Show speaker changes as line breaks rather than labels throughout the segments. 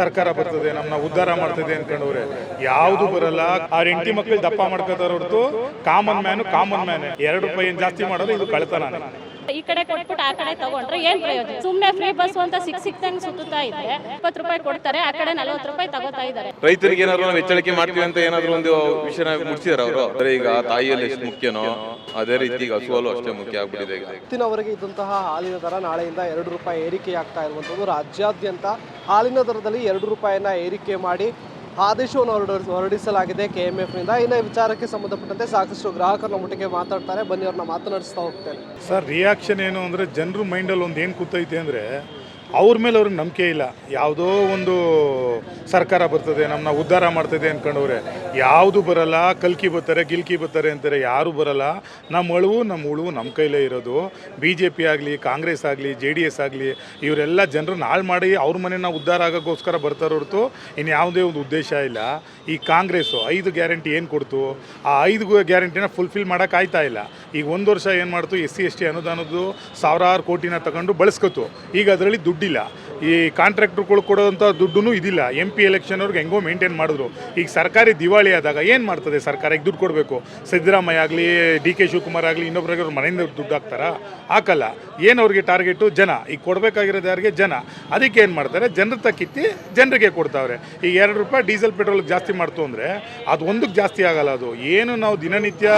ಸರ್ಕಾರ ಬರ್ತದೆ ನಮ್ಮನ್ನ ಉದ್ಧಾರ ಮಾಡ್ತದೆ ಅನ್ಕೊಂಡವ್ರೆ. ಯಾವುದು ಬರಲ್ಲ. ಅವ್ರ ಹೆಂಡತಿ ಮಕ್ಕಳು ದಪ್ಪ ಮಾಡ್ಕೋತಾರ ಹೊರತು ಕಾಮನ್ ಮ್ಯಾನು ಕಾಮನ್ ಮ್ಯಾನ್ ಎರಡು ರೂಪಾಯಿ ಜಾಸ್ತಿ ಮಾಡೋದು, ಇದು ಕಳ್ತನ.
ಈ ಕಡೆ ಕೊಟ್ಬಿಟ್ಟು ಆ ಕಡೆ ತಗೊಂಡ್ರೆ ಏನ್ ಪ್ರಯೋಜನ? ಸುಮ್ಮನೆ ಫ್ರೀ ಬಸ್ ಅಂತ ಸಿಕ್ ಸಿಕ್ದಂಗ್ ಸುತ್ತಾ ಇದ್ರೆ ಇಪ್ಪತ್ತು ರೂಪಾಯಿ ಕೊಡ್ತಾರೆ ಆ ಕಡೆ ನಲ್ವತ್ತು ರೂಪಾಯಿ ತಗೋತಾ ಇದ್ದಾರೆ.
ರೈತರಿಗೆ ಏನಾದ್ರು ನಾವು ಎಚ್ಚರಿಕೆ ಮಾಡ್ತೀವಿ ಅಂತ ಏನಾದ್ರು ಒಂದು ವಿಷಯ ಮುಟ್ಸಿದಾರ ಅವರು? ಅಂದ್ರೆ ಈಗ ತಾಯಿಯಲ್ಲಿ ಎಷ್ಟು ಮುಖ್ಯನೋ ಅದೇ ರೀತಿ ಈಗ ಹಸುವಲು ಅಷ್ಟೇ ಮುಖ್ಯ ಆಗ್ಬಿಟ್ಟಿದೆ ಈಗ.
ಇವತ್ತಿನವರೆಗೆ ಇದ್ದಂತಹ ಹಾಲಿನ ದರ ನಾಳೆಯಿಂದ ಎರಡು ರೂಪಾಯಿ ಏರಿಕೆ ಆಗ್ತಾ ಇರುವಂಥದ್ದು. ರಾಜ್ಯಾದ್ಯಂತ ಹಾಲಿನ ದರದಲ್ಲಿ ಎರಡು ರೂಪಾಯಿನ ಏರಿಕೆ ಮಾಡಿ ಆದೇಶವನ್ನು ಹೊರಡಿಸ್ ಹೊರಡಿಸಲಾಗಿದೆ ಕೆ ಎಂ ಎಫ್ನಿಂದ ಇನ್ನು ವಿಚಾರಕ್ಕೆ ಸಂಬಂಧಪಟ್ಟಂತೆ ಸಾಕಷ್ಟು ಗ್ರಾಹಕರ ಮಟ್ಟಿಗೆ ಮಾತಾಡ್ತಾರೆ. ಬನ್ನಿ, ಅವ್ರನ್ನ ಮಾತನಾಡಿಸ್ತಾ ಹೋಗ್ತೇನೆ.
ಸರ್ ರಿಯಾಕ್ಷನ್ ಏನು ಅಂದರೆ, ಜನರ ಮೈಂಡಲ್ಲಿ ಒಂದು ಏನು ಕೂತೈತೆ ಅಂದರೆ ಅವ್ರ ಮೇಲೆ ಅವ್ರಿಗೆ ನಂಬಿಕೆ ಇಲ್ಲ. ಯಾವುದೋ ಒಂದು ಸರ್ಕಾರ ಬರ್ತದೆ ನಮ್ಮನ್ನ ಉದ್ಧಾರ ಮಾಡ್ತದೆ ಅಂದ್ಕೊಂಡವ್ರೆ ಯಾವುದು ಬರಲ್ಲ, ಕಲ್ಕಿ ಬರ್ತಾರೆ, ಗಿಲ್ಕಿ ಬರ್ತಾರೆ ಅಂತಾರೆ, ಯಾರು ಬರಲ್ಲ. ನಮ್ಮ ಅಳುವು ನಮ್ಮ ಉಳುವು ನಮ್ಮ ಕೈಲೇ ಇರೋದು. ಬಿ ಜೆ ಪಿ ಆಗಲಿ, ಕಾಂಗ್ರೆಸ್ ಆಗಲಿ, ಜೆ ಡಿ ಎಸ್ ಆಗಲಿ, ಇವರೆಲ್ಲ ಜನರನ್ನ ಹಾಳು ಮಾಡಿ ಅವ್ರ ಮನೆನ ಉದ್ಧಾರ ಆಗೋಕ್ಕೋಸ್ಕರ ಬರ್ತಾರೆ ಹೊರತು ಇನ್ನು ಯಾವುದೇ ಒಂದು ಉದ್ದೇಶ ಇಲ್ಲ. ಈ ಕಾಂಗ್ರೆಸ್ಸು ಐದು ಗ್ಯಾರಂಟಿ ಏನು ಕೊಡ್ತು? ಆ ಐದು ಗ್ಯಾರಂಟಿನ ಫುಲ್ಫಿಲ್ ಮಾಡೋಕೆ ಆಯ್ತಾ ಇಲ್ಲ. ಈಗ ಒಂದು ವರ್ಷ ಏನು ಮಾಡ್ತು? ಎಸ್ ಸಿ, ಎಸ್ ಟಿ ಅನುದಾನದ್ದು ಸಾವಿರಾರು ಕೋಟಿನ ತಗೊಂಡು ಬಳಸ್ಕೊತು. ಈಗ ಅದರಲ್ಲಿ ದುಡ್ಡಿಲ್ಲ ಈ ಕಾಂಟ್ರಾಕ್ಟ್ರುಗಳು ಕೊಡೋಂಥ ದುಡ್ಡು ಇದಿಲ್ಲ. ಎಂ ಪಿ ಎಲೆಕ್ಷನ್ ಅವ್ರಿಗೆ ಹೆಂಗೋ ಮೇಂಟೈನ್ ಮಾಡಿದ್ರು. ಈಗ ಸರ್ಕಾರಿ ದಿವಾಳಿ ಆದಾಗ ಏನು ಮಾಡ್ತದೆ ಸರ್ಕಾರ? ದುಡ್ಡು ಕೊಡಬೇಕು. ಸಿದ್ದರಾಮಯ್ಯ ಆಗಲಿ, ಡಿ ಕೆ ಶಿವಕುಮಾರ್ ಆಗಲಿ ಇನ್ನೊಬ್ರಿಗೆ ಅವ್ರ ಮನೆಯಿಂದ ದುಡ್ಡು ಹಾಕ್ತಾರಾ? ಹಾಕಲ್ಲ. ಏನು ಅವ್ರಿಗೆ ಟಾರ್ಗೆಟು ಜನ. ಈಗ ಕೊಡಬೇಕಾಗಿರೋದು ಯಾರಿಗೆ? ಜನ. ಅದಕ್ಕೆ ಏನು ಮಾಡ್ತಾರೆ? ಜನರ ತಕ್ಕಿತ್ತಿ ಜನರಿಗೆ ಕೊಡ್ತಾವ್ರೆ. ಈಗ ಎರಡು ರೂಪಾಯಿ ಡೀಸೆಲ್ ಪೆಟ್ರೋಲ್ ಜಾಸ್ತಿ ಮಾಡ್ತು ಅಂದರೆ ಅದು ಒಂದಕ್ಕೆ ಜಾಸ್ತಿ ಆಗಲ್ಲ ಅದು. ಏನು ನಾವು ದಿನನಿತ್ಯ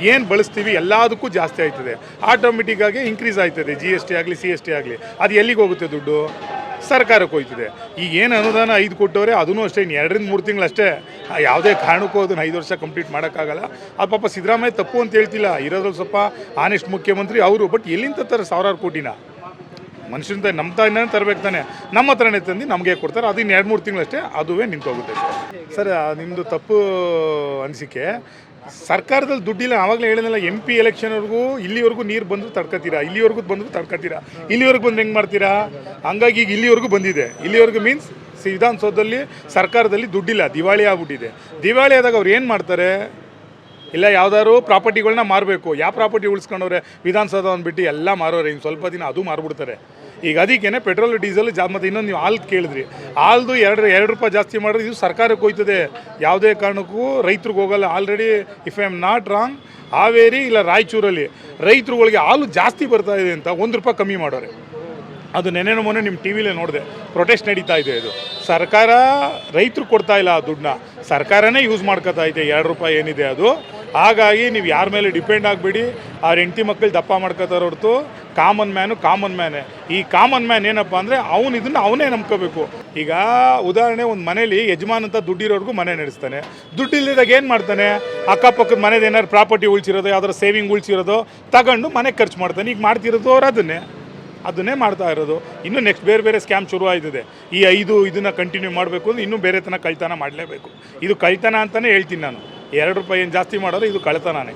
ಏನು ಬಳಸ್ತೀವಿ ಎಲ್ಲದಕ್ಕೂ ಜಾಸ್ತಿ ಆಯ್ತದೆ. ಆಟೋಮೆಟಿಕ್ಕಾಗಿ ಇನ್ಕ್ರೀಸ್ ಆಯ್ತದೆ. ಜಿ ಎಸ್ ಟಿ ಆಗಲಿ ಸಿ ಎಸ್ ಟಿ ಆಗಲಿ. ಅದು ಎಲ್ಲಿಗೆ ಹೋಗುತ್ತೆ ದುಡ್ಡು? ಸರ್ಕಾರಕ್ಕೆ ಹೋಯ್ತಿದೆ. ಈಗ ಏನು ಅನುದಾನ ಐದು ಕೊಟ್ಟವ್ರೆ ಅದೂ ಅಷ್ಟೇ ಇನ್ನು ಎರಡರಿಂದ ಮೂರು ತಿಂಗಳು ಅಷ್ಟೇ ಯಾವುದೇ ಕಾರಣಕ್ಕೂ ಅದನ್ನು ಐದು ವರ್ಷ ಕಂಪ್ಲೀಟ್ ಮಾಡೋಕ್ಕಾಗಲ್ಲ. ಅದು ಪಾಪ ಸಿದ್ದರಾಮಯ್ಯ ತಪ್ಪು ಅಂತ ಹೇಳ್ತಿಲ್ಲ. ಇರೋದ್ರಲ್ಲಿ ಸ್ವಲ್ಪ ಆನೆಸ್ಟ್ ಮುಖ್ಯಮಂತ್ರಿ ಅವರು ಬಟ್ ಎಲ್ಲಿಂದ ತರ ಸಾವಿರಾರು ಕೋಟಿನ? ಮನುಷ್ಯನ ನಮ್ಮ ತಾಯಿನ ತರಬೇಕು ತಾನೆ. ನಮ್ಮ ಹತ್ರನೇ ತಂದು ನಮಗೆ ಕೊಡ್ತಾರೆ. ಅದು ಇನ್ನು ಎರಡು ಮೂರು ತಿಂಗಳಷ್ಟೇ ಅದುವೇ ನಿಂತೋಗುತ್ತೆ. ಸರ್ ನಿಮ್ಮದು ತಪ್ಪು ಅನಿಸಿಕೆ. ಸರ್ಕಾರದಲ್ಲಿ ದುಡ್ಡಿಲ್ಲ, ಆವಾಗಲೇ ಹೇಳಿದ್ನಲ್ಲ ಎಂ ಪಿ ಎಲೆಕ್ಷನ್ವರೆಗೂ ಇಲ್ಲಿವರೆಗೂ ನೀರು ಬಂದು ತಡ್ಕೊತೀರಾ? ಇಲ್ಲಿವರೆಗೂ ಬಂದು ತಡ್ಕೊತೀರಾ? ಇಲ್ಲಿವರೆಗೂ ಬಂದು ಹೆಂಗೆ ಮಾಡ್ತೀರಾ? ಹಂಗಾಗಿ ಈಗ ಇಲ್ಲಿವರೆಗೂ ಬಂದಿದೆ. ಇಲ್ಲಿವರೆಗೂ ಮೀನ್ಸ್ ವಿಧಾನಸೌಧದಲ್ಲಿ, ಸರ್ಕಾರದಲ್ಲಿ ದುಡ್ಡಿಲ್ಲ, ದಿವಾಳಿ ಆಗ್ಬಿಟ್ಟಿದೆ. ದಿವಾಳಿ ಆದಾಗ ಅವ್ರು ಏನು ಮಾಡ್ತಾರೆ? ಇಲ್ಲ, ಯಾವ್ದಾದ್ರು ಪ್ರಾಪರ್ಟಿಗಳನ್ನ ಮಾರಬೇಕು. ಯಾವ ಪ್ರಾಪರ್ಟಿ ಉಳಿಸ್ಕೊಂಡವ್ರೆ? ವಿಧಾನಸೌಧವನ್ನು ಬಿಟ್ಟು ಎಲ್ಲ ಮಾರೋರೆ ಇನ್ನು ಸ್ವಲ್ಪ ದಿನ ಅದು ಮಾರ್ಬಿಡ್ತಾರೆ. ಈಗ ಅದಕ್ಕೇನೆ ಪೆಟ್ರೋಲ್, ಡೀಸೆಲ್, ಜಾ ಮತ್ತು ಇನ್ನೊಂದು ನೀವು ಹಾಲು ಕೇಳಿದ್ರಿ. ಹಾಲ್ದು ಎರಡು ಎರಡು ರೂಪಾಯಿ ಜಾಸ್ತಿ ಮಾಡಿದ್ರೆ ಇದು ಸರ್ಕಾರಕ್ಕೆ ಹೋಯ್ತದೆ. ಯಾವುದೇ ಕಾರಣಕ್ಕೂ ರೈತರಿಗೆ ಹೋಗಲ್ಲ. Already if I am not wrong Haveri ಇಲ್ಲ ರಾಯಚೂರಲ್ಲಿ ರೈತರುಗಳಿಗೆ ಹಾಲು ಜಾಸ್ತಿ ಬರ್ತಾ ಇದೆ ಅಂತ ಒಂದು ರೂಪಾಯಿ ಕಮ್ಮಿ ಮಾಡೋರೆ. ಅದು ನೆನೆ ಮೊನ್ನೆ ನಿಮ್ಮ ಟಿ ವಿಲೇ ನೋಡಿದೆ. ಪ್ರೊಟೆಸ್ಟ್ ನಡೀತಾ ಇದೆ ಇದು. ಸರ್ಕಾರ ರೈತರು ಕೊಡ್ತಾ ಇಲ್ಲ ಆ ದುಡ್ಡನ್ನ. ಸರ್ಕಾರನೇ ಯೂಸ್ ಮಾಡ್ಕೋತಾ ಇದೆ. ಎರಡು ರೂಪಾಯಿ ಏನಿದೆ ಅದು. ಹಾಗಾಗಿ ನೀವು ಯಾರ ಮೇಲೆ ಡಿಪೆಂಡ್ ಆಗಬೇಡಿ. ಅವ್ರ ಹೆಂಡತಿ ಮಕ್ಕಳು ದಪ್ಪ ಮಾಡ್ಕೋತಾರೆ ಹೊರತು ಕಾಮನ್ ಮ್ಯಾನು ಕಾಮನ್ ಮ್ಯಾನೇ. ಈ ಕಾಮನ್ ಮ್ಯಾನ್ ಏನಪ್ಪ ಅಂದರೆ ಅವನು ಇದನ್ನು ಅವನೇ ನಂಬ್ಕೋಬೇಕು. ಈಗ ಉದಾಹರಣೆ ಒಂದು ಮನೇಲಿ ಯಜಮಾನ್ ಅಂತ ದುಡ್ಡಿರೋರ್ಗೂ ಮನೆ ನಡೆಸ್ತಾನೆ. ದುಡ್ಡಿಲ್ಲದಾಗ ಏನು ಮಾಡ್ತಾನೆ? ಅಕ್ಕಪಕ್ಕದ ಮನೇದು ಏನಾದ್ರು ಪ್ರಾಪರ್ಟಿ ಉಳಿಸಿರೋದು, ಯಾವ್ದಾರ ಸೇವಿಂಗ್ ಉಳಿಸಿರೋದು ತಗೊಂಡು ಮನೆ ಖರ್ಚು ಮಾಡ್ತಾನೆ. ಈಗ ಮಾಡ್ತಿರೋದು ಅವ್ರು ಅದನ್ನೇ. ಅದನ್ನೇ ಮಾಡ್ತಾ ಇರೋದು. ಇನ್ನು ನೆಕ್ಸ್ಟ್ ಬೇರೆ ಬೇರೆ ಸ್ಕ್ಯಾಮ್ ಶುರು ಈ ಐದು ಇದನ್ನು ಕಂಟಿನ್ಯೂ ಮಾಡಬೇಕು ಅಂದ್ರೆ ಇನ್ನೂ ಬೇರೆ ತನಕ ಕಳ್ತನ ಮಾಡಲೇಬೇಕು. ಇದು ಕಳ್ತನ ಅಂತಲೇ ಹೇಳ್ತೀನಿ ನಾನು. ಎರಡು ರೂಪಾಯಿ ಏನು ಜಾಸ್ತಿ ಮಾಡೋದು, ಇದು ಕಳೆತನಾನೇ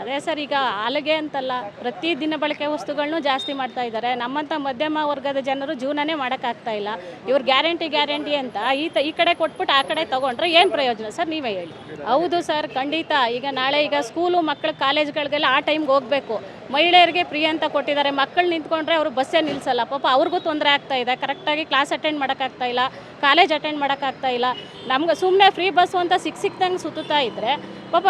ಅದೇ ಸರ್, ಈಗ ಹಾಲಿಗೆ ಅಂತಲ್ಲ, ಪ್ರತಿ ದಿನ ಬಳಕೆ ವಸ್ತುಗಳನ್ನು ಜಾಸ್ತಿ ಮಾಡ್ತಾ ಇದ್ದಾರೆ. ನಮ್ಮಂಥ ಮಧ್ಯಮ ವರ್ಗದ ಜನರು ಜೀವನನೇ ಮಾಡೋಕ್ಕಾಗ್ತಾ ಇಲ್ಲ. ಇವ್ರು ಗ್ಯಾರಂಟಿ ಗ್ಯಾರಂಟಿ ಅಂತ ಈ ತ, ಈ ಕಡೆ ಕೊಟ್ಬಿಟ್ಟು ಆ ಕಡೆ ತೊಗೊಂಡ್ರೆ ಏನು ಪ್ರಯೋಜನ ಸರ್, ನೀವೇ ಹೇಳಿ. ಹೌದು ಸರ್, ಖಂಡಿತ. ಈಗ ನಾಳೆ ಈಗ ಸ್ಕೂಲು ಮಕ್ಕಳು ಕಾಲೇಜ್ಗಳಿಗೆಲ್ಲ ಆ ಟೈಮ್ಗೆ ಹೋಗಬೇಕು. ಮಹಿಳೆಯರಿಗೆ ಫ್ರೀ ಅಂತ ಕೊಟ್ಟಿದ್ದಾರೆ. ಮಕ್ಕಳು ನಿಂತ್ಕೊಂಡ್ರೆ ಅವರು ಬಸ್ಸೇ ನಿಲ್ಲಿಸಲ್ಲ ಪಾಪ ಅವ್ರಿಗೂ ತೊಂದರೆ ಆಗ್ತಾ ಇದೆ. ಕರೆಕ್ಟಾಗಿ ಕ್ಲಾಸ್ ಅಟೆಂಡ್ ಮಾಡೋಕ್ಕಾಗ್ತಾ ಇಲ್ಲ. ಕಾಲೇಜ್ ಅಟೆಂಡ್ ಮಾಡೋಕ್ಕಾಗ್ತಾ ಇಲ್ಲ. ನಮ್ಗೆ ಸುಮ್ಮನೆ ಫ್ರೀ ಬಸ್ಸು ಅಂತ ಸಿಕ್ ಸಿಕ್ದಂಗೆ ಸುತ್ತುತ್ತಾ ಇದ್ದರೆ ಪಾಪ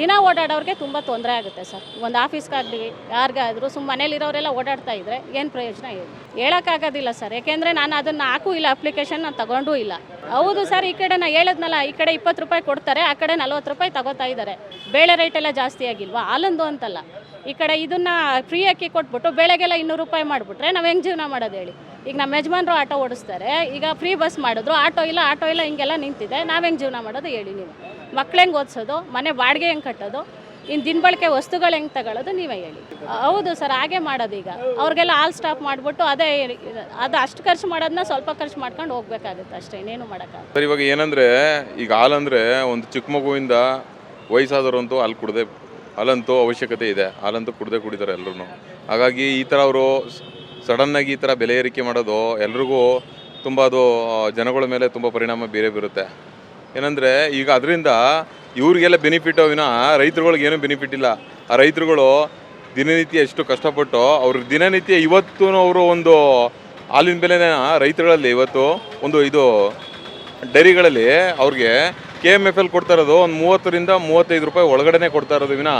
ದಿನ ಓಡಾಡೋರಿಗೆ ತುಂಬ ತೊಂದರೆ ಆಗುತ್ತೆ ಸರ್. ಒಂದು ಆಫೀಸ್ಗಾಗಲಿ ಯಾರಿಗಾದರೂ ಸುಮ್ಮ ಮನೇಲಿರೋರೆಲ್ಲ ಓಡಾಡ್ತಾ ಇದ್ದರೆ ಏನು ಪ್ರಯೋಜನ ಹೇಳಿ. ಹೇಳೋಕ್ಕಾಗೋದಿಲ್ಲ ಸರ್. ಯಾಕೆಂದರೆ ನಾನು ಅದನ್ನು ಹಾಕೂ ಇಲ್ಲ ಅಪ್ಲಿಕೇಶನ್ ನಾನು ತಗೊಂಡೂ ಇಲ್ಲ. ಹೌದು ಸರ್, ಈ ಕಡೆ ನಾನು ಹೇಳಿದ್ನಲ್ಲ, ಈ ಕಡೆ ಇಪ್ಪತ್ತು ರೂಪಾಯಿ ಕೊಡ್ತಾರೆ, ಆ ಕಡೆ ನಲ್ವತ್ತು ರೂಪಾಯಿ ತಗೋತಾ ಇದ್ದಾರೆ ಬೇಳೆ ರೇಟ್ ಎಲ್ಲ ಜಾಸ್ತಿ ಆಗಿಲ್ವಾ? ಹಾಲೊಂದು ಅಂತಲ್ಲ. ಈ ಕಡೆ ಇದನ್ನು ಫ್ರೀ ಅಕ್ಕಿ ಕೊಟ್ಬಿಟ್ಟು ಬೆಳೆಗೆಲ್ಲ ಇನ್ನೂರು ರೂಪಾಯಿ ಮಾಡಿಬಿಟ್ರೆ ನಾವು ಹೆಂಗೆ ಜೀವನ ಮಾಡೋದು ಹೇಳಿ? ಈಗ ನಮ್ಮ ಯಜಮಾನ್ರು ಆಟೋ ಓಡಿಸ್ತಾರೆ. ಈಗ ಫ್ರೀ ಬಸ್ ಮಾಡಿದ್ರು. ಆಟೋ ಇಲ್ಲ ಆಟೋ ಇಲ್ಲ, ಹಿಂಗೆಲ್ಲ ನಿಂತಿದೆ. ನಾವು ಹೆಂಗೆ ಜೀವನ ಮಾಡೋದು ಹೇಳಿ ನೀವು. ಮಕ್ಳು ಹೆಂಗೆ ಓದಿಸೋದು? ಮನೆ ಬಾಡಿಗೆ ಹೆಂಗೆ ಕಟ್ಟೋದು? ಇನ್ನು ದಿನಬಳಕೆ ವಸ್ತುಗಳು ಹೆಂಗೆ ತಗೊಳ್ಳೋದು ನೀವೇ ಹೇಳಿ. ಹೌದು ಸರ್, ಹಾಗೆ ಮಾಡೋದು ಈಗ. ಅವ್ರಿಗೆಲ್ಲ ಆಲ್ ಸ್ಟಾಪ್ ಮಾಡಿಬಿಟ್ಟು ಅದೇ ಅದು ಅಷ್ಟು ಖರ್ಚು ಮಾಡೋದನ್ನ ಸ್ವಲ್ಪ ಖರ್ಚು ಮಾಡ್ಕೊಂಡು ಹೋಗ್ಬೇಕಾಗುತ್ತೆ ಅಷ್ಟೇ, ಇನ್ನೇನು ಮಾಡೋಕ್ಕಾಗಲ್ಲ.
ಸರ್, ಇವಾಗ ಏನಂದರೆ, ಈಗ ಹಾಲಂದರೆ ಒಂದು ಚಿಕ್ಕ ಮಗುವಿಂದ ವಯಸ್ಸಾದವರಂತೂ ಹಾಲು ಕುಡದೆ, ಹಾಲಂತೂ ಅವಶ್ಯಕತೆ ಇದೆ. ಹಾಲಂತೂ ಕುಡದೆ ಕುಡಿತಾರೆ ಎಲ್ಲರೂ ಹಾಗಾಗಿ ಈ ಥರ ಅವರು ಸಡನ್ನಾಗಿ ಈ ಥರ ಬೆಲೆ ಏರಿಕೆ ಮಾಡೋದು ಎಲ್ರಿಗೂ ತುಂಬ ಅದು ಜನಗಳ ಮೇಲೆ ತುಂಬ ಪರಿಣಾಮ ಬೇರೆ ಬೀರುತ್ತೆ. ಏನಂದರೆ ಈಗ ಅದರಿಂದ ಇವ್ರಿಗೆಲ್ಲ ಬೆನಿಫಿಟ್ ವಿನ ರೈತರುಗಳಿಗೆ ಏನೂ ಬೆನಿಫಿಟ್ ಇಲ್ಲ. ಆ ರೈತರುಗಳು ದಿನನಿತ್ಯ ಎಷ್ಟು ಕಷ್ಟಪಟ್ಟು ಅವ್ರ ದಿನನಿತ್ಯ ಇವತ್ತು ಅವರು ಒಂದು ಹಾಲಿನ ಬೆಲೆನ ರೈತರುಗಳಲ್ಲಿ ಇವತ್ತು ಒಂದು ಇದು ಡೈರಿಗಳಲ್ಲಿ ಅವ್ರಿಗೆ ಕೆ ಎಂ ಎಫ್ ಎಲ್ ಕೊಡ್ತಾ ಇರೋದು ಒಂದು ಮೂವತ್ತರಿಂದ ಮೂವತ್ತೈದು ರೂಪಾಯಿ ಒಳಗಡೆನೆ ಕೊಡ್ತಾ ಇರೋದು ವಿನ.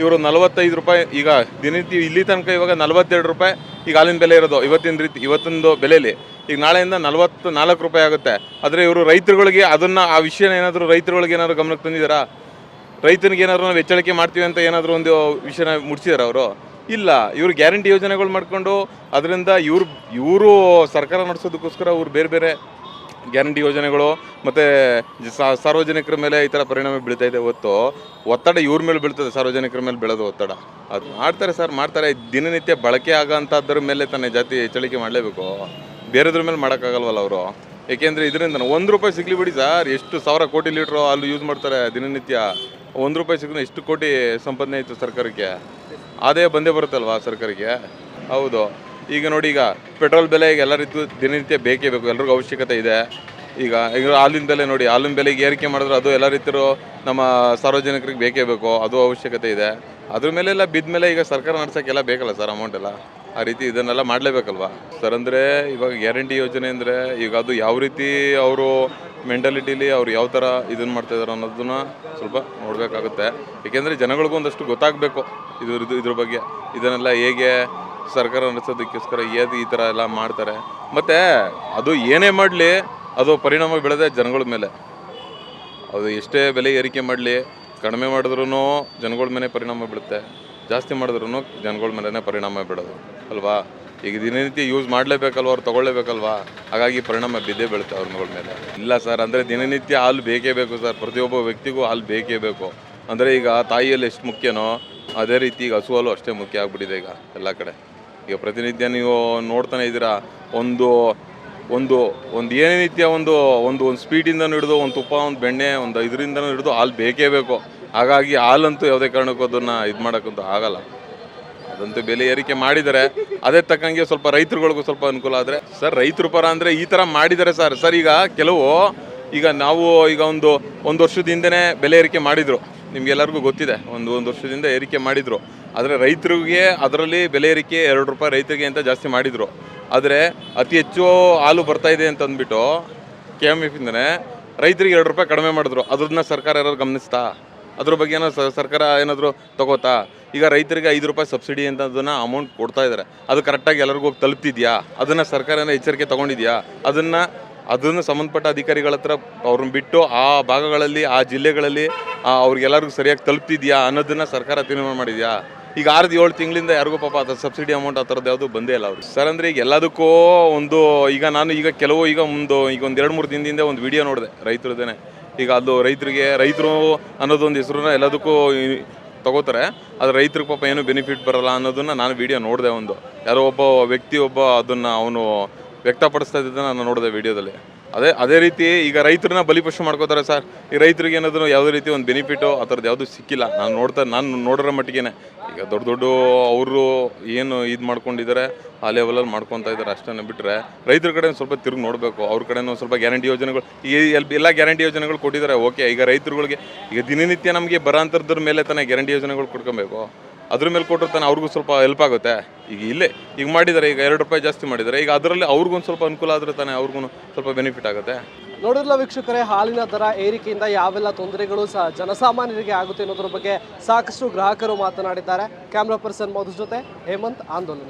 ಇವರು ನಲವತ್ತೈದು ರೂಪಾಯಿ, ಈಗ ದಿನನಿತ್ಯ ಇಲ್ಲಿ ತನಕ ಇವಾಗ ನಲವತ್ತೆರಡು ರೂಪಾಯಿ ಈಗ ಹಾಲಿನ ಬೆಲೆ ಇರೋದು ಇವತ್ತಿನ ರೀತಿ, ಇವತ್ತೊಂದು ಬೆಲೆಯಲ್ಲಿ ಈಗ ನಾಳೆಯಿಂದ ನಲವತ್ತು ನಾಲ್ಕು ರೂಪಾಯಿ ಆಗುತ್ತೆ. ಆದರೆ ಇವರು ರೈತರುಗಳಿಗೆ ಅದನ್ನು, ಆ ವಿಷಯನ ಏನಾದರೂ ರೈತರುಗಳಿಗೆ ಏನಾದರೂ ಗಮನಕ್ಕೆ ತಂದಿದ್ದಾರಾ? ರೈತನಿಗೆ ಏನಾದರೂ ನಾವು ಎಚ್ಚರಿಕೆ ಮಾಡ್ತೀವಿ ಅಂತ ಏನಾದರೂ ಒಂದು ವಿಷಯನ ಮುಟ್ಸಿದಾರೆ ಅವರು? ಇಲ್ಲ, ಇವರು ಗ್ಯಾರಂಟಿ ಯೋಜನೆಗಳು ಮಾಡ್ಕೊಂಡು, ಅದರಿಂದ ಇವ್ರು, ಇವರು ಸರ್ಕಾರ ನಡೆಸೋದಕ್ಕೋಸ್ಕರ ಅವ್ರು ಬೇರೆ ಬೇರೆ ಗ್ಯಾರಂಟಿ ಯೋಜನೆಗಳು ಮತ್ತು ಸಾರ್ವಜನಿಕರ ಮೇಲೆ ಈ ಥರ ಪರಿಣಾಮ ಬೀಳ್ತಾ ಇದೆ ಹೊತ್ತು, ಒತ್ತಡ ಇವ್ರ ಮೇಲೆ ಬೀಳ್ತದೆ, ಸಾರ್ವಜನಿಕರ ಮೇಲೆ ಬೀಳೋದು ಒತ್ತಡ. ಅದು ಮಾಡ್ತಾರೆ ಸರ್, ಮಾಡ್ತಾರೆ. ದಿನನಿತ್ಯ ಬಳಕೆ ಆಗೋಂಥದ್ರ ಮೇಲೆ ತಾನೇ ಜಾತಿ ಚಳಿಕೆ ಮಾಡಲೇಬೇಕು. ಬೇರೆದ್ರ ಮೇಲೆ ಮಾಡೋಕ್ಕಾಗಲ್ವಲ್ಲ ಅವರು. ಏಕೆಂದರೆ ಇದರಿಂದ ಒಂದು ರೂಪಾಯಿ ಸಿಗಲಿ ಬಿಡಿ ಸರ್, ಎಷ್ಟು ಸಾವಿರ ಕೋಟಿ ಲೀಟ್ರು ಅಲ್ಲಿ ಯೂಸ್ ಮಾಡ್ತಾರೆ ದಿನನಿತ್ಯ. ಒಂದು ರೂಪಾಯಿ ಸಿಗ್ನ ಎಷ್ಟು ಕೋಟಿ ಸಂಪಾದನೆ ಆಯಿತು ಸರ್ಕಾರಕ್ಕೆ. ಆದಾಯ ಬಂದೇ ಬರುತ್ತಲ್ವಾ ಸರ್ಕಾರಕ್ಕೆ? ಹೌದು. ಈಗ ನೋಡಿ, ಈಗ ಪೆಟ್ರೋಲ್ ಬೆಲೆ ಈಗ ಎಲ್ಲ ರೀತಿ ದಿನನಿತ್ಯ ಬೇಕೇ ಬೇಕು, ಎಲ್ರಿಗೂ ಅವಶ್ಯಕತೆ ಇದೆ. ಈಗ ಈಗ ಹಾಲಿನ ಬೆಲೆ ನೋಡಿ, ಹಾಲಿನ ಬೆಲೆಗೆ ಏರಿಕೆ ಮಾಡಿದ್ರೆ ಅದು ಎಲ್ಲ ರೀತಿಯೂ ನಮ್ಮ ಸಾರ್ವಜನಿಕರಿಗೆ ಬೇಕೇ ಬೇಕು, ಅದು ಅವಶ್ಯಕತೆ ಇದೆ. ಅದ್ರ ಮೇಲೆಲ್ಲ ಬಿದ್ದ ಮೇಲೆ ಈಗ ಸರ್ಕಾರ ನಡ್ಸೋಕ್ಕೆಲ್ಲ ಬೇಕಲ್ಲ ಸರ್ ಅಮೌಂಟ್ ಎಲ್ಲ? ಆ ರೀತಿ ಇದನ್ನೆಲ್ಲ ಮಾಡಲೇಬೇಕಲ್ವಾ? ಸರ್ ಅಂದರೆ ಇವಾಗ ಗ್ಯಾರಂಟಿ ಯೋಜನೆ ಅಂದರೆ ಈಗ ಅದು ಯಾವ ರೀತಿ ಅವರು ಮೆಂಟಾಲಿಟಿಲಿ ಅವ್ರು ಯಾವ ಥರ ಇದನ್ನು ಮಾಡ್ತಾ ಅನ್ನೋದನ್ನು ಅನ್ನೋದನ್ನ ಸ್ವಲ್ಪ ನೋಡಬೇಕಾಗುತ್ತೆ. ಏಕೆಂದರೆ ಜನಗಳಿಗೂ ಒಂದಷ್ಟು ಗೊತ್ತಾಗಬೇಕು ಇದ್ರ ಇದ್ರ ಬಗ್ಗೆ. ಇದನ್ನೆಲ್ಲ ಹೇಗೆ ಸರ್ಕಾರ ನಡೆಸೋದಕ್ಕೋಸ್ಕರ ಏದು ಈ ಥರ ಎಲ್ಲ ಮಾಡ್ತಾರೆ. ಮತ್ತು ಅದು ಏನೇ ಮಾಡಲಿ, ಅದು ಪರಿಣಾಮ ಬೀಳದೆ ಜನಗಳ ಮೇಲೆ. ಅದು ಎಷ್ಟೇ ಬೆಲೆ ಏರಿಕೆ ಮಾಡಲಿ, ಕಡಿಮೆ ಮಾಡಿದ್ರೂ ಜನಗಳ ಮೇಲೆ ಪರಿಣಾಮ ಬೀಳುತ್ತೆ. ಜಾಸ್ತಿ ಮಾಡಿದ್ರೂ ಜನಗಳ ಮೇಲೇ ಪರಿಣಾಮ ಬೀಳೋದು. ಅಲ್ವಾ? ಈಗ ದಿನನಿತ್ಯ ಯೂಸ್ ಮಾಡಲೇಬೇಕಲ್ವ ಅವ್ರು ತೊಗೊಳ್ಳೇಬೇಕಲ್ವಾ ಹಾಗಾಗಿ ಪರಿಣಾಮ ಬಿದ್ದೇ ಬೀಳುತ್ತೆ ಅವ್ರ ಮೇಲೆ. ಇಲ್ಲ ಸರ್, ಅಂದರೆ ದಿನನಿತ್ಯ ಹಾಲು ಬೇಕೇ ಬೇಕು ಸರ್. ಪ್ರತಿಯೊಬ್ಬ ವ್ಯಕ್ತಿಗೂ ಹಾಲು ಬೇಕೇ ಬೇಕು. ಅಂದರೆ ಈಗ ತಾಯಿಯಲ್ಲಿ ಎಷ್ಟು ಮುಖ್ಯನೋ, ಅದೇ ರೀತಿ ಈಗ ಹಸು ಹಾಲು ಅಷ್ಟೇ ಮುಖ್ಯ ಆಗಿಬಿಟ್ಟಿದೆ ಈಗ ಎಲ್ಲ ಕಡೆ. ಈಗ ಪ್ರತಿನಿತ್ಯ ನೀವು ನೋಡ್ತಾನೆ ಇದ್ದೀರಾ? ಒಂದು ಒಂದು ಒಂದು ಏನೇ ನಿತ್ಯ ಒಂದು ಒಂದು ಒಂದು ಸ್ವೀಟಿಂದನೂ ಹಿಡಿದು, ಒಂದು ತುಪ್ಪ, ಒಂದು ಬೆಣ್ಣೆ, ಒಂದು ಇದರಿಂದನೂ ಹಿಡಿದು ಹಾಲು ಬೇಕೇ ಬೇಕು. ಹಾಗಾಗಿ ಹಾಲಂತೂ ಯಾವುದೇ ಕಾರಣಕ್ಕೂ ಅದನ್ನು ಇದು ಮಾಡೋಕ್ಕಂತೂ ಆಗಲ್ಲ. ಅದಂತೂ ಬೆಲೆ ಏರಿಕೆ ಮಾಡಿದ್ದಾರೆ ಅದೇ ತಕ್ಕಂಗೆ ಸ್ವಲ್ಪ ರೈತರುಗಳಿಗೂ ಸ್ವಲ್ಪ ಅನುಕೂಲ ಆದರೆ, ಸರ್ ರೈತರು ಪರ ಅಂದರೆ ಈ ಥರ ಮಾಡಿದ್ದಾರೆ ಸರ್. ಸರ್ ಈಗ ಕೆಲವು, ಈಗ ನಾವು ಈಗ ಒಂದು ಒಂದು ವರ್ಷದಿಂದನೇ ಬೆಲೆ ಏರಿಕೆ ಮಾಡಿದರು. ನಿಮಗೆಲ್ಲರಿಗೂ ಗೊತ್ತಿದೆ, ಒಂದು ಒಂದು ವರ್ಷದಿಂದ ಏರಿಕೆ ಮಾಡಿದರು. ಆದರೆ ರೈತರಿಗೆ ಅದರಲ್ಲಿ ಬೆಲೆ ಏರಿಕೆ ಎರಡು ರೂಪಾಯಿ ರೈತರಿಗೆ ಅಂತ ಜಾಸ್ತಿ ಮಾಡಿದರು. ಆದರೆ ಅತಿ ಹೆಚ್ಚು ಹಾಲು ಬರ್ತಾ ಇದೆ ಅಂತ ಅಂದ್ಬಿಟ್ಟು ಕೆ ಎಂ ಎಫ್ ಇಂದನೇ ರೈತರಿಗೆ ಎರಡು ರೂಪಾಯಿ ಕಡಿಮೆ ಮಾಡಿದ್ರು. ಅದನ್ನ ಸರ್ಕಾರ ಯಾರು ಗಮನಿಸ್ತಾ? ಅದ್ರ ಬಗ್ಗೆ ಏನೋ ಸರ್ಕಾರ ಏನಾದರೂ ತಗೋತಾ? ಈಗ ರೈತರಿಗೆ ಐದು ರೂಪಾಯಿ ಸಬ್ಸಿಡಿ ಅಂತ ಅದನ್ನ ಅಮೌಂಟ್ ಕೊಡ್ತಾ ಇದ್ದಾರೆ ಅದು ಕರೆಕ್ಟಾಗಿ ಎಲ್ಲರಿಗೂ ಹೋಗಿ ತಲುಪ್ತಿದ್ಯಾ? ಅದನ್ನು ಸರ್ಕಾರ ಏನೋ ಎಚ್ಚರಿಕೆ ತಗೊಂಡಿದ್ಯಾ? ಅದನ್ನು ಅದನ್ನು ಸಂಬಂಧಪಟ್ಟ ಅಧಿಕಾರಿಗಳ ಹತ್ರ ಅವ್ರನ್ನ ಬಿಟ್ಟು ಆ ಭಾಗಗಳಲ್ಲಿ, ಆ ಜಿಲ್ಲೆಗಳಲ್ಲಿ ಅವ್ರಿಗೆಲ್ಲರಿಗೂ ಸರಿಯಾಗಿ ತಲುಪ್ತಿದ್ಯಾ ಅನ್ನೋದನ್ನ ಸರ್ಕಾರ ತೀರ್ಮಾನ ಮಾಡಿದ್ಯಾ? ಈಗ ಆರು ಏಳು ತಿಂಗಳಿಂದ ಯಾರಿಗೂ ಪಾಪ ಅದು ಸಬ್ಸಿಡಿ ಅಮೌಂಟ್ ಆ ಥರದ್ದು ಯಾವುದು ಬಂದೇ ಇಲ್ಲ ಅವ್ರಿಗೆ. ಸರ್ ಅಂದರೆ ಈಗ ಎಲ್ಲದಕ್ಕೂ ಒಂದು, ಈಗ ನಾನು ಈಗ ಕೆಲವು ಈಗ ಒಂದು ಈಗ ಒಂದು ಎರಡು ಮೂರು ದಿನದಿಂದ ಒಂದು ವಿಡಿಯೋ ನೋಡಿದೆ ರೈತರದೇನೆ ಈಗ ಅದು ರೈತರಿಗೆ, ರೈತರು ಅನ್ನೋದೊಂದು ಹೆಸರನ್ನ ಎಲ್ಲದಕ್ಕೂ ತಗೋತಾರೆ. ಅದು ರೈತರಿಗೆ ಪಾಪ ಏನು ಬೆನಿಫಿಟ್ ಬರಲ್ಲ ಅನ್ನೋದನ್ನ ನಾನು ವಿಡಿಯೋ ನೋಡಿದೆ ಒಂದು. ಯಾರೋ ಒಬ್ಬ ವ್ಯಕ್ತಿ ಒಬ್ಬ ಅದನ್ನು ಅವನು ವ್ಯಕ್ತಪಡಿಸ್ತಾ ಇದ್ದಿದ್ದನ್ನು ನಾನು ನೋಡಿದೆ ವಿಡಿಯೋದಲ್ಲಿ ಅದೇ ಅದೇ ರೀತಿ ಈಗ ರೈತರನ್ನ ಬಲಿಪಶು ಮಾಡ್ಕೋತಾರೆ ಸರ್. ಈ ರೈತರಿಗೆ ಏನಾದರೂ ಯಾವುದೇ ರೀತಿ ಒಂದು ಬೆನಿಫಿಟು ಆ ಥರದ್ದು ಯಾವುದೂ ಸಿಕ್ಕಿಲ್ಲ. ನಾನು ನೋಡ್ತಾ, ನಾನು ನೋಡಿರೋ ಮಟ್ಟಿಗೆ ಈಗ ದೊಡ್ಡ ದೊಡ್ಡ ಅವರು ಏನು ಇದು ಮಾಡ್ಕೊಂಡಿದ್ದಾರೆ ಆ ಲೆವೆಲಲ್ಲಿ ಮಾಡ್ಕೊತಾ ಇದ್ದಾರೆ ಅಷ್ಟನ್ನು ಬಿಟ್ಟರೆ ರೈತರ ಕಡೆ ಸ್ವಲ್ಪ ತಿರುಗಿ ನೋಡಬೇಕು. ಅವ್ರ ಕಡೆನೂ ಸ್ವಲ್ಪ ಗ್ಯಾರಂಟಿ ಯೋಜನೆಗಳು, ಈ ಎಲ್- ಎಲ್ಲ ಗ್ಯಾರಂಟಿ ಯೋಜನೆಗಳು ಕೊಟ್ಟಿದ್ದಾರೆ ಓಕೆ ಈಗ ರೈತರುಗಳಿಗೆ, ಈಗ ದಿನನಿತ್ಯ ನಮಗೆ ಬರೋಂಥದ್ರ ಮೇಲೆ ತಾನೇ ಗ್ಯಾರಂಟಿ ಯೋಜನೆಗಳು ಕೊಡ್ಕೊಬೇಕು. ಅದ್ರ ಮೇಲೆ ಕೊಟ್ಟರೆ ತಾನೆ ಅವ್ರಿಗೂ ಸ್ವಲ್ಪ ಹೆಲ್ಪ್ ಆಗುತ್ತೆ. ಈಗ ಇಲ್ಲೇ, ಈಗ ಮಾಡಿದ್ದಾರೆ ಈಗ ಎರಡು ರೂಪಾಯಿ ಜಾಸ್ತಿ ಮಾಡಿದ್ದಾರೆ ಈಗ ಅದರಲ್ಲಿ ಅವ್ರಿಗೊಂದು ಸ್ವಲ್ಪ ಅನುಕೂಲ ಆದರೆ ತಾನೆ ಅವ್ರಿಗೂ ಸ್ವಲ್ಪ ಬೆನಿಫಿಟ್ ಆಗುತ್ತೆ.
ನೋಡಿದ್ರಲ್ಲ ವೀಕ್ಷಕರೇ, ಹಾಲಿನ ದರ ಏರಿಕೆಯಿಂದ ಯಾವೆಲ್ಲ ತೊಂದರೆಗಳು ಸಹ ಜನಸಾಮಾನ್ಯರಿಗೆ ಆಗುತ್ತೆ ಅನ್ನೋದ್ರ ಬಗ್ಗೆ ಸಾಕಷ್ಟು ಗ್ರಾಹಕರು ಮಾತನಾಡಿದ್ದಾರೆ. ಕ್ಯಾಮ್ರಾ ಪರ್ಸನ್ ಮೋದಿ ಜೊತೆ ಹೇಮಂತ್ ಆಂದೋಲನ.